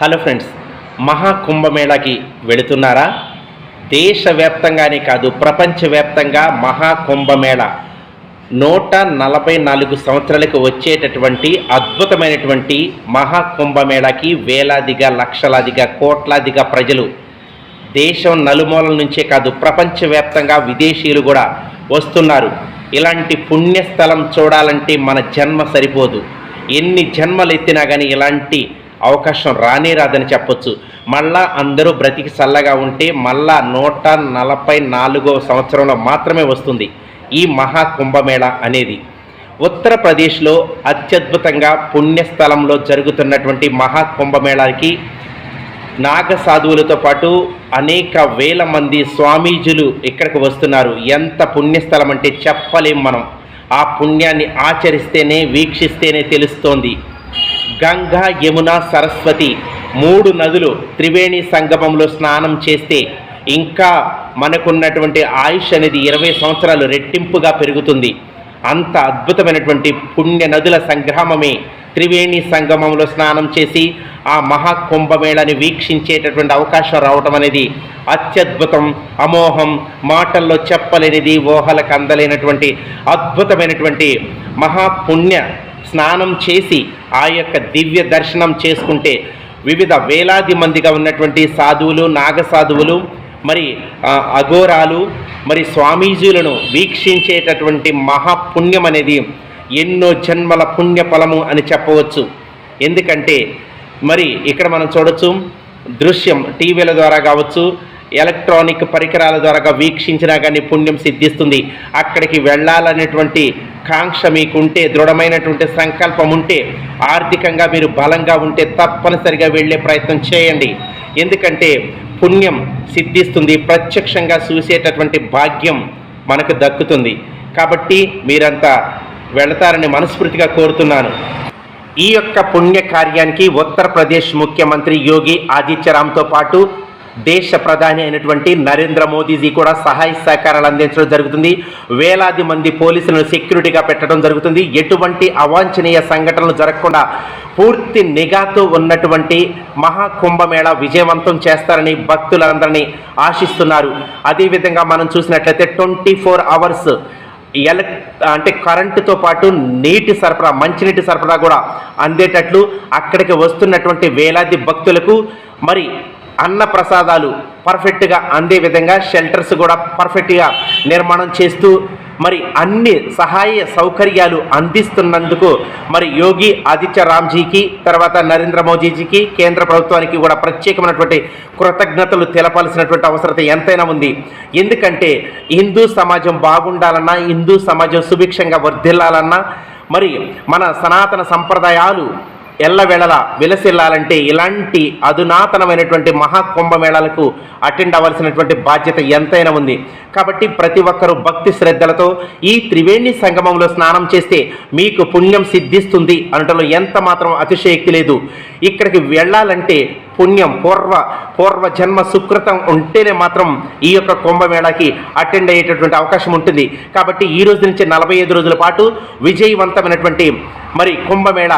Hello friends మహాకుంభమేళాకి వెళుతున్నారా? దేశవ్యాప్తంగానే కాదు ప్రపంచవ్యాప్తంగా మహాకుంభమేళ. నూట నలభై నాలుగు సంవత్సరాలకు వచ్చేటటువంటి అద్భుతమైనటువంటి మహాకుంభమేళాకి వేలాదిగా లక్షలాదిగా కోట్లాదిగా ప్రజలు దేశం నలుమూలల నుంచే కాదు ప్రపంచవ్యాప్తంగా విదేశీయులు కూడా వస్తున్నారు. ఇలాంటి పుణ్యస్థలం చూడాలంటే మన జన్మ సరిపోదు. ఎన్ని జన్మలు ఎత్తినా కానీ ఇలాంటి అవకాశం రానే రాదని చెప్పొచ్చు. మళ్ళా అందరూ బ్రతికి చల్లగా ఉంటే మళ్ళా నూట నలభై నాలుగో సంవత్సరంలో మాత్రమే వస్తుంది ఈ మహా కుంభమేళ అనేది. ఉత్తరప్రదేశ్లో అత్యద్భుతంగా పుణ్యస్థలంలో జరుగుతున్నటువంటి మహా కుంభమేళాకి నాగ సాధువులతో పాటు అనేక వేల మంది స్వామీజులు ఇక్కడికి వస్తున్నారు. ఎంత పుణ్యస్థలం అంటే చెప్పలేం మనం. ఆ పుణ్యాన్ని ఆచరిస్తేనే వీక్షిస్తేనే తెలుస్తోంది. గంగా యమున సరస్వతి మూడు నదులు త్రివేణి సంగమంలో స్నానం చేస్తే ఇంకా మనకున్నటువంటి ఆయుష్ అనేది ఇరవై సంవత్సరాలు రెట్టింపుగా పెరుగుతుంది. అంత అద్భుతమైనటువంటి పుణ్య నదుల సంగ్రామమే త్రివేణి సంగమంలో స్నానం చేసి ఆ మహాకుంభమేళని వీక్షించేటటువంటి అవకాశం రావటం అనేది అత్యద్భుతం. అమోహం మాటల్లో చెప్పలేనిది ఊహలకు అందలేనటువంటి అద్భుతమైనటువంటి మహాపుణ్య స్నానం చేసి ఆ యొక్క దివ్య దర్శనం చేసుకుంటే వివిధ వేలాది మందిగా ఉన్నటువంటి సాధువులు నాగ సాధువులు మరి అఘోరాలు మరి స్వామీజీలను వీక్షించేటటువంటి మహాపుణ్యం అనేది ఎన్నో జన్మల పుణ్య ఫలము అని చెప్పవచ్చు. ఎందుకంటే మరి ఇక్కడ మనం చూడొచ్చు దృశ్యం టీవీల ద్వారా కావచ్చు ఎలక్ట్రానిక్ పరికరాల ద్వారా వీక్షించినా కానీ పుణ్యం సిద్ధిస్తుంది. అక్కడికి వెళ్ళాలనేటువంటి కాంక్ష మీకుంటే దృఢమైనటువంటి సంకల్పం ఉంటే ఆర్థికంగా మీరు బలంగా ఉంటే తప్పనిసరిగా వెళ్ళే ప్రయత్నం చేయండి. ఎందుకంటే పుణ్యం సిద్ధిస్తుంది ప్రత్యక్షంగా చూసేటటువంటి భాగ్యం మనకు దక్కుతుంది. కాబట్టి మీరంతా వెళతారని మనస్ఫూర్తిగా కోరుతున్నాను. ఈ యొక్క పుణ్య కార్యానికి ఉత్తరప్రదేశ్ ముఖ్యమంత్రి యోగి ఆదిత్యరామ్తో పాటు దేశ ప్రధాని అయినటువంటి నరేంద్ర మోదీజీ కూడా సహాయ సహకారాలు అందించడం జరుగుతుంది. వేలాది మంది పోలీసులను సెక్యూరిటీగా పెట్టడం జరుగుతుంది. ఎటువంటి అవాంఛనీయ సంఘటనలు జరగకుండా పూర్తి నిఘాతో ఉన్నటువంటి మహాకుంభమేళ విజయవంతం చేస్తారని భక్తులందరినీ ఆశిస్తున్నారు. అదేవిధంగా మనం చూసినట్లయితే ట్వంటీ ఫోర్ అవర్స్ ఎలక్ అంటే కరెంటుతో పాటు నీటి సరఫరా మంచినీటి సరఫరా కూడా అందేటట్లు అక్కడికి వస్తున్నటువంటి వేలాది భక్తులకు మరి అన్న ప్రసాదాలు పర్ఫెక్ట్గా అందే విధంగా షెల్టర్స్ కూడా పర్ఫెక్ట్గా నిర్మాణం చేస్తూ మరి అన్ని సహాయ సౌకర్యాలు అందిస్తున్నందుకు మరి యోగి ఆదిత్య రామ్జీకి తర్వాత నరేంద్ర మోదీజీకి కేంద్ర ప్రభుత్వానికి కూడా ప్రత్యేకమైనటువంటి కృతజ్ఞతలు తెలపాల్సినటువంటి అవసరత ఎంతైనా ఉంది. ఎందుకంటే హిందూ సమాజం బాగుండాలన్నా హిందూ సమాజం సుభిక్షంగా వర్ధిల్లాలన్నా మరి మన సనాతన సంప్రదాయాలు ఎల్లవేళలా విలసిల్లాలంటే ఇలాంటి అధునాతనమైనటువంటి మహాకుంభమేళాలకు అటెండ్ అవ్వాల్సినటువంటి బాధ్యత ఎంతైనా ఉంది. కాబట్టి ప్రతి ఒక్కరూ భక్తి శ్రద్ధలతో ఈ త్రివేణి సంగమంలో స్నానం చేస్తే మీకు పుణ్యం సిద్ధిస్తుంది అనటంలో ఎంత మాత్రం అతిశయక్తి లేదు. ఇక్కడికి వెళ్ళాలంటే పుణ్యం పూర్వ పూర్వ జన్మ సుకృతం ఉంటేనే మాత్రం ఈ యొక్క కుంభమేళాకి అటెండ్ అయ్యేటటువంటి అవకాశం ఉంటుంది. కాబట్టి ఈ రోజు నుంచి నలభై ఐదు రోజుల పాటు విజయవంతమైనటువంటి మరి కుంభమేళ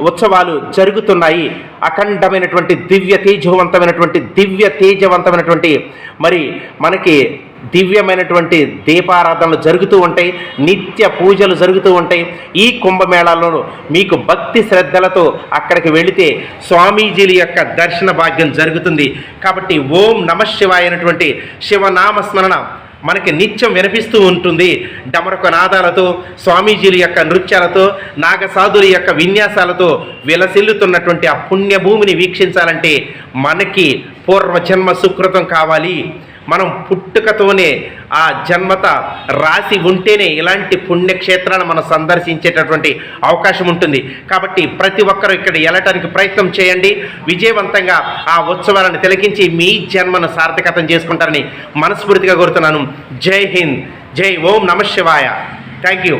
ఉత్సవాలు జరుగుతున్నాయి. అఖండమైనటువంటి దివ్య తేజవంతమైనటువంటి దివ్య తేజవంతమైనటువంటి మరి మనకి దివ్యమైనటువంటి దీపారాధనలు జరుగుతూ ఉంటాయి. నిత్య పూజలు జరుగుతూ ఉంటాయి. ఈ కుంభమేళాలో మీకు భక్తి శ్రద్ధలతో అక్కడికి వెళితే స్వామీజీల యొక్క దర్శన భాగ్యం జరుగుతుంది. కాబట్టి ఓం నమ శివాయ అయినటువంటి శివనామస్మరణ మనకి నిత్యం వినిపిస్తూ ఉంటుంది. డమరక నాదాలతో స్వామీజీల యొక్క నృత్యాలతో నాగసాధుల యొక్క విన్యాసాలతో విలసిల్లుతున్నటువంటి ఆ పుణ్యభూమిని వీక్షించాలంటే మనకి పూర్వజన్మ సుకృతం కావాలి. మనం పుట్టుకతోనే ఆ జన్మత రాసి ఉంటేనే ఇలాంటి పుణ్యక్షేత్రాన్ని మనం సందర్శించేటటువంటి అవకాశం ఉంటుంది. కాబట్టి ప్రతి ఒక్కరూ ఇక్కడ వెళ్ళటానికి ప్రయత్నం చేయండి. విజయవంతంగా ఆ ఉత్సవాలను తిలకించి మీ జన్మను సార్థకతం చేసుకుంటారని మనస్ఫూర్తిగా కోరుతున్నాను. జై హింద్. జై ఓం నమ శివాయ. Thank you